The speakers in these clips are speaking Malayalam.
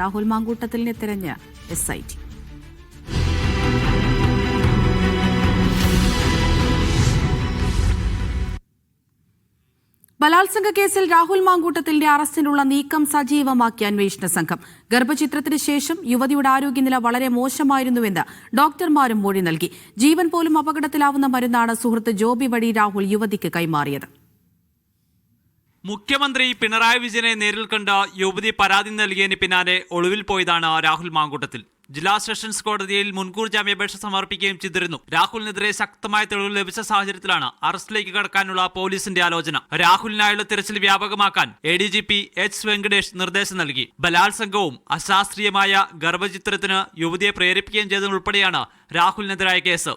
രാഹുൽ മാങ്കൂട്ടത്തിലിനെ തിരഞ്ഞ് എസ് ഐ ടി ബലാത്സംഗ കേസിൽ രാഹുൽ മാങ്കൂട്ടത്തിന്റെ അറസ്റ്റിനുള്ള നീക്കം സജീവമാക്കിയ അന്വേഷണ സംഘം. ഗർഭചിത്രത്തിന് ശേഷം യുവതിയുടെ ആരോഗ്യനില വളരെ മോശമായിരുന്നുവെന്ന് ഡോക്ടർമാരും മൊഴി നൽകി. ജീവൻ പോലും അപകടത്തിലാവുന്ന മരുന്നാണ് സുഹൃത്ത് ജോബി വഴി രാഹുൽ യുവതിക്ക് കൈമാറിയത്. മുഖ്യമന്ത്രി പിണറായി വിജയനെ നേരിൽ കണ്ട യുവതി പരാതി നൽകിയതിന് പിന്നാലെ ഒളിവിൽ പോയതാണ് രാഹുൽ മാങ്കൂട്ടത്തിൽ. ജില്ലാ സെഷൻസ് കോടതിയിൽ മുൻകൂർ ജാമ്യാപേക്ഷ സമർപ്പിക്കുകയും ചെയ്തിരുന്നു. രാഹുലിനെതിരെ ശക്തമായ തെളിവ് ലഭിച്ച സാഹചര്യത്തിലാണ് അറസ്റ്റിലേക്ക് കടക്കാനുള്ള പോലീസിന്റെ ആലോചന. രാഹുലിനായുള്ള തിരച്ചിൽ വ്യാപകമാക്കാൻ A D G P H Venkatesh നിർദ്ദേശം നൽകി. ബലാത്സംഗവും അശാസ്ത്രീയമായ ഗർഭചിത്രത്തിന് യുവതിയെ പ്രേരിപ്പിക്കുകയും ചെയ്തതുൾപ്പെടെയാണ് രാഹുലിനെതിരായ കേസ്.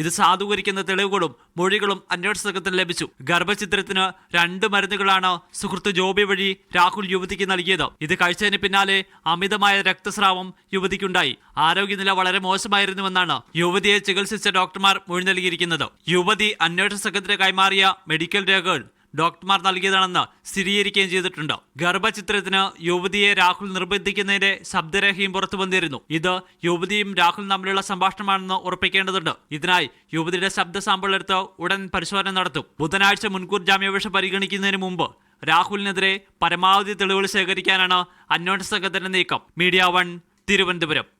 ഇത് സാധൂകരിക്കുന്ന തെളിവുകളും മൊഴികളും അന്വേഷണ സംഘത്തിന് ലഭിച്ചു. ഗർഭചിത്രത്തിന് രണ്ട് മരുന്നുകളാണ് സുഹൃത്ത് ജോബി വഴി രാഹുൽ യുവതിക്ക് നൽകിയത്. ഇത് കഴിച്ചതിന് പിന്നാലെ അമിതമായ രക്തസ്രാവം യുവതിക്കുണ്ടായി. ആരോഗ്യനില വളരെ മോശമായിരുന്നുവെന്നാണ് യുവതിയെ ചികിത്സിച്ച ഡോക്ടർമാർ മൊഴി നൽകിയിരിക്കുന്നത്. യുവതി അന്വേഷണ സംഘത്തിന് കൈമാറിയ മെഡിക്കൽ രേഖകൾ ഡോക്ടർമാർ നൽകിയതാണെന്ന് സ്ഥിരീകരിക്കുകയും ചെയ്തിട്ടുണ്ട്. ഗർഭചിത്രത്തിന് യുവതിയെ രാഹുൽ നിർബന്ധിക്കുന്നതിന്റെ ശബ്ദരേഖയും പുറത്തു വന്നിരുന്നു. ഇത് യുവതിയും രാഹുലും തമ്മിലുള്ള സംഭാഷണമാണെന്ന് ഉറപ്പിക്കേണ്ടതുണ്ട്. ഇതിനായി യുവതിയുടെ ശബ്ദ സാമ്പിൾ എടുത്ത് ഉടൻ പരിശോധന നടത്തും. ബുധനാഴ്ച മുൻകൂർ ജാമ്യാപേക്ഷ പരിഗണിക്കുന്നതിന് മുമ്പ് രാഹുലിനെതിരെ പരമാവധി തെളിവുകൾ ശേഖരിക്കാനാണ് അന്വേഷണ സംഘത്തിന്റെ നീക്കം. Media one Thiruvananthapuram.